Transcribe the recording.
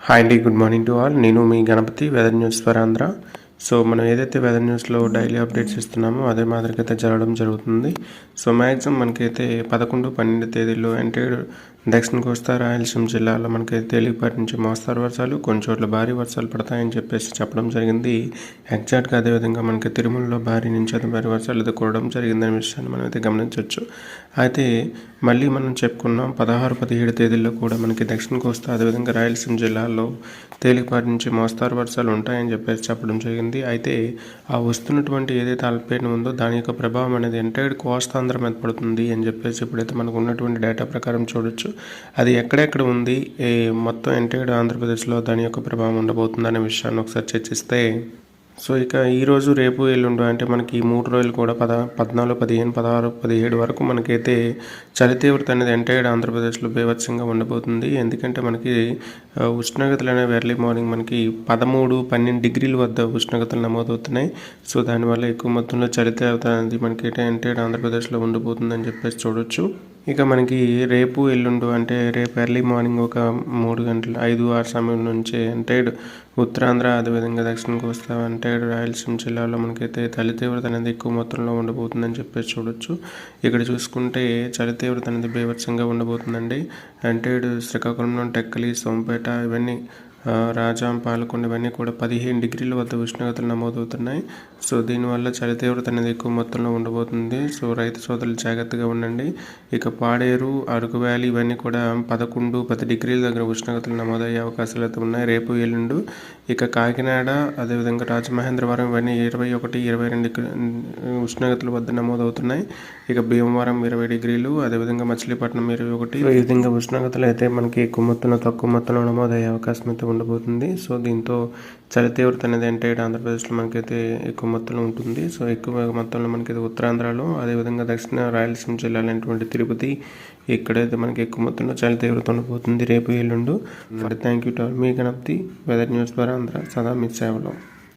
Hi అండి good morning to all నేను మీ Ganapathi weather news for Andhra so మనం ఏదైతే వెదర్ న్యూస్లో డైలీ అప్డేట్స్ ఇస్తున్నామో అదే మాదిరిగా అయితే జరగడం జరుగుతుంది. సో మ్యాక్సిమం మనకైతే పదకొండు పన్నెండు తేదీల్లో అంటే దక్షిణ కోస్తా రాయలసీమ జిల్లాలో మనకైతే తేలికపాటి నుంచి మోస్తారు వర్షాలు కొన్ని చోట్ల భారీ వర్షాలు పడతాయని చెప్పేసి చెప్పడం జరిగింది. ఎగ్జాక్ట్గా అదేవిధంగా మనకి తిరుమలలో భారీ నుంచి అతి భారీ వర్షాలు అయితే కూడడం జరిగిందనే విషయాన్ని మనం అయితే గమనించవచ్చు అయితే మళ్ళీ మనం చెప్పుకున్నాం పదహారు పదిహేడు తేదీల్లో కూడా మనకి దక్షిణ కోస్తా అదేవిధంగా రాయలసీమ జిల్లాల్లో తేలికపాటి నుంచి మోస్తారు వర్షాలు ఉంటాయని చెప్పేసి చెప్పడం జరిగింది. అయితే ఆ వస్తున్నటువంటి ఏదైతే అల్పపీడనం ఉందో దాని యొక్క ప్రభావం అనేది ఎంటైర్డ్ కోస్తాంధ్ర మీద పడుతుంది అని చెప్పేసి ఇప్పుడైతే మనకు ఉన్నటువంటి డేటా ప్రకారం చూడొచ్చు. అది ఎక్కడెక్కడ ఉంది? ఏ మొత్తం ఎంటైర్డ్ ఆంధ్రప్రదేశ్లో దాని యొక్క ప్రభావం ఉండబోతుంది అనే విషయాన్ని ఒకసారి చర్చిస్తే సో ఇక ఈరోజు రేపు ఎల్లుండు అంటే మనకి ఈ మూడు రోజులు కూడా పద పద్నాలుగు పదిహేను పదహారు పదిహేడు వరకు మనకైతే చలి తీవ్రత అనేది ఎంటైర్డ్ ఆంధ్రప్రదేశ్లో బీభత్సంగా ఉండబోతుంది. ఎందుకంటే మనకి ఉష్ణోగ్రతలు అనేవి ఎర్లీ మార్నింగ్ మనకి పదమూడు పన్నెండు డిగ్రీల వద్ద ఉష్ణోగ్రతలు నమోదవుతున్నాయి. సో దానివల్ల ఎక్కువ మొత్తంలో చలి తీవ్రత అనేది మనకి ఎంటైర్ ఆంధ్రప్రదేశ్లో ఉండబోతుందని చెప్పేసి చూడొచ్చు. ఇక మనకి రేపు ఎల్లుండు అంటే రేపు ఎర్లీ మార్నింగ్ ఒక మూడు గంటల ఐదు ఆరు సమయం నుంచి అంటే ఉత్తరాంధ్ర అదేవిధంగా దక్షిణ కోస్తా అంటే రాయలసీమ జిల్లాలో మనకైతే చలి తీవ్రత అనేది ఎక్కువ మొత్తంలో ఉండబోతుందని చెప్పేసి చూడొచ్చు. ఇక్కడ చూసుకుంటే చలి తీవ్రత అనేది బీభత్సంగా ఉండబోతుందండి. అంటే శ్రీకాకుళంలో టెక్కలి సోంపేట ఇవన్నీ రాజాం పాలకొండ ఇవన్నీ కూడా పదిహేను డిగ్రీల వద్ద ఉష్ణోగ్రతలు నమోదవుతున్నాయి. సో దీనివల్ల చలి తీవ్రత అనేది ఎక్కువ మొత్తంలో ఉండబోతుంది. సో రైతు సోదరులు జాగ్రత్తగా ఉండండి. ఇక పాడేరు అరకు వ్యాలీ ఇవన్నీ కూడా పదకొండు పది డిగ్రీల దగ్గర ఉష్ణోగ్రతలు నమోదయ్యే అవకాశాలు అయితే ఉన్నాయి. రేపు ఎల్లుండు ఇక కాకినాడ అదేవిధంగా రాజమహేంద్రవరం ఇవన్నీ ఇరవై ఒకటి ఇరవై రెండు ఉష్ణోగ్రతల వద్ద నమోదవుతున్నాయి. ఇక భీమవరం ఇరవై డిగ్రీలు అదేవిధంగా మచిలీపట్నం ఇరవై ఒకటి. ఈ విధంగా ఉష్ణోగ్రతలు అయితే మనకి ఎక్కువ మొత్తంలో తక్కువ మొత్తంలో నమోదయ్యే అవకాశం అయితే ఉండబోతుంది. సో దీంతో చలి తీవ్రత అనేది అంటే ఆంధ్రప్రదేశ్లో మనకైతే ఎక్కువ మొత్తంలో ఉంటుంది. సో ఎక్కువ మొత్తంలో మనకి ఉత్తరాంధ్రలో అదేవిధంగా దక్షిణ రాయలసీమ జిల్లాలైనటువంటి తిరుపతి ఇక్కడైతే మనకి ఎక్కువ మొత్తంలో చలి తీవ్రత ఉండబోతుంది రేపు ఎల్లుండు. మరి థ్యాంక్ యూ టు మీ గణపతి వెదర్ న్యూస్ ద్వారా ఆంధ్ర సదా మీ సేవలో.